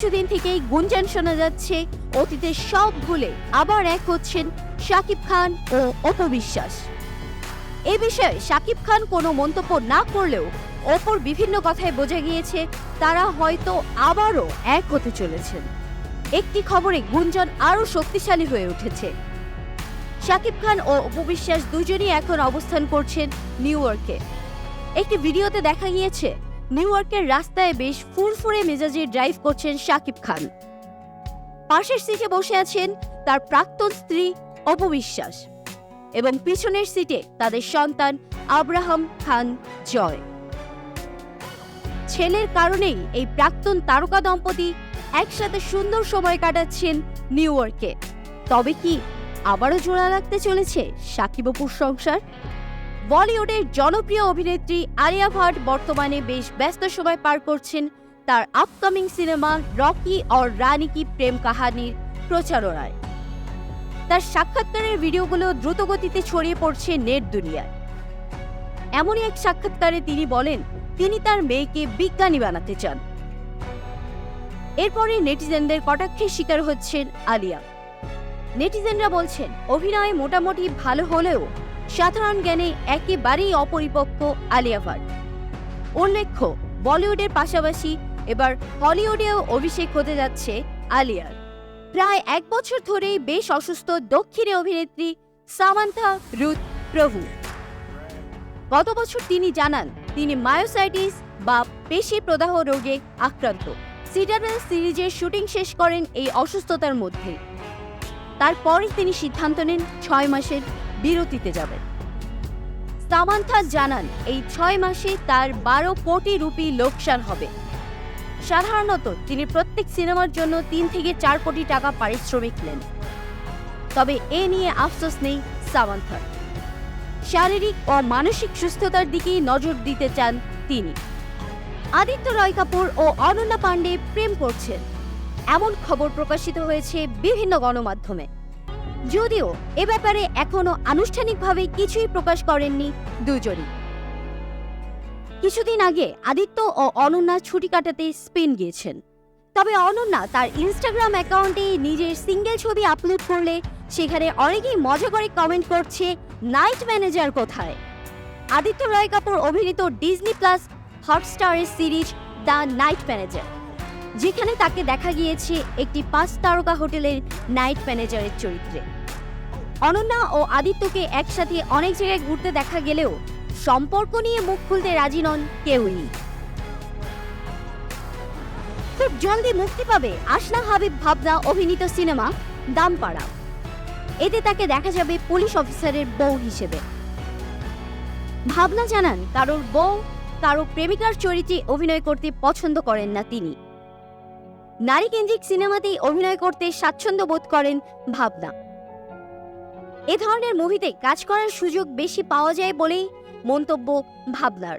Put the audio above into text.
কিছুদিন থেকেই গুঞ্জন শোনা যাচ্ছে, অতীতের সব ভুলে আবার এক হচ্ছেন শাকিব খান ও অপবিশ্বাস। এ বিষয়ে শাকিব খান কোনো মন্তব্য না করলেও অপর বিভিন্ন কথায় বোঝা গিয়েছে, তারা হয়তো আবারও এক হতে চলেছেন। একটি খবরে গুঞ্জন আরও শক্তিশালী হয়ে উঠেছে। শাকিব খান ও অপবিশ্বাস দুজনই এখন অবস্থান করছেন নিউ ইয়র্কে। একটি ভিডিওতে দেখা গিয়েছে নিউ ইয়র্কের রাস্তায় বেশ ফুরফুরে মেজাজে ড্রাইভ করছেন শাকিব খান। পাশের সিটে বসে আছেন তার প্রাক্তন স্ত্রী অপবিশ্বাস এবং পিছনের সিটে তাদের সন্তান আব্রাহাম খান জয়। ছেলের কারণেই এই প্রাক্তন তারকা দম্পতি একসাথে সুন্দর সময় কাটাচ্ছেন নিউ ইয়র্কে তবে কি আবারও জোড়া লাগতে চলেছে সাকিব অপুর সংসার? বলিউডের জনপ্রিয় অভিনেত্রী আলিয়া ভাট বর্তমানে বেশ ব্যস্ত সময় পার করছেন। তার আপকামিং সিনেমা রকি অর রানী কি প্রেম কাহানির প্রচারণায়। তার সাক্ষাৎকারের ভিডিওগুলো দ্রুতগতিতে ছড়িয়ে পড়ছে নেট দুনিয়ায়। এমনই এক সাক্ষাৎকারে তিনি বলেন, তিনি তার মেয়েকে বিজ্ঞানী বানাতে চান। এরপরে নেটিজেনদের কটাক্ষের শিকার হচ্ছেন আলিয়া। নেটিজেনরা বলছেন, অভিনয় মোটামুটি ভালো হলেও সাধারণ জ্ঞানে একেবারেই অপরিপক্ক আলিয়া ভাট। উল্লেখ্য, বলিউডের পাশাপাশি এবার হলিউডেও অভিষেক হতে যাচ্ছে আলিয়ার। প্রায় এক বছর ধরেই বেশ অসুস্থ দক্ষিণী অভিনেত্রী সামান্থা রুথ প্রভু। গত বছর তিনি জানান, তিনি মায়োসাইটিস বা পেশি প্রদাহ রোগে আক্রান্ত। সিটারেল সিরিজের শুটিং শেষ করেন এই অসুস্থতার মধ্যে তারপরই তিনি সিদ্ধান্ত নেন ছয় মাসের বিরতিতে যাবেন। সামান্থা জানান, এই ছয় মাসে তার বারো কোটি রুপি লোকসান হবে। সাধারণত তিনি প্রত্যেক সিনেমার জন্য তিন থেকে চার কোটি টাকা পারিশ্রমিক নেন। তবে এ নিয়ে আফসোস নেই সামান্থার। শারীরিক ও মানসিক সুস্থতার দিকেই নজর দিতে চান তিনি। আদিত্য রয় কাপুর ও অনন্যা পাণ্ডে প্রেম করছেন। এমন খবর প্রকাশিত হয়েছে বিভিন্ন গণমাধ্যমে। যদিও এ ব্যাপারে এখনও আনুষ্ঠানিকভাবে কিছুই প্রকাশ করেননি দুজনই। কিছুদিন আগে আদিত্য ও অনন্যা ছুটি কাটাতে স্পেন গিয়েছেন। তবে অনন্যা তার ইনস্টাগ্রাম অ্যাকাউন্টে নিজের সিঙ্গেল ছবি আপলোড করলে সেখানে অনেকেই মজা করে কমেন্ট করছে, নাইট ম্যানেজার কোথায়? আদিত্য রয় কাপুর অভিনীত ডিজনি প্লাস হটস্টারের সিরিজ দ্য নাইট ম্যানেজার। যেখানে তাকে দেখা গিয়েছে একটি পাঁচ তারকা হোটেলের নাইট ম্যানেজারের চরিত্রে। অনন্যা ও আদিত্যকে একসাথে অনেক জায়গায় ঘুরতে দেখা গেলেও সম্পর্ক নিয়ে মুখ খুলতে রাজি নন কেউই। খুব জলদি মুক্তি পাবে আসনা হাবিব ভাবনা অভিনীত সিনেমা দামপাড়া। এতে তাকে দেখা যাবে পুলিশ অফিসারের বউ হিসেবে। ভাবনা জানান, কারোর বউ, কারও প্রেমিকার চরিত্রে অভিনয় করতে পছন্দ করেন না তিনি। নারী কেন্দ্রিক সিনেমাতেই অভিনয় করতে স্বাচ্ছন্দ্য বোধ করেন ভাবনা। এ ধরনের মুভিতে কাজ করার সুযোগ বেশি পাওয়া যায় বলেই মন্তব্য ভাবনার।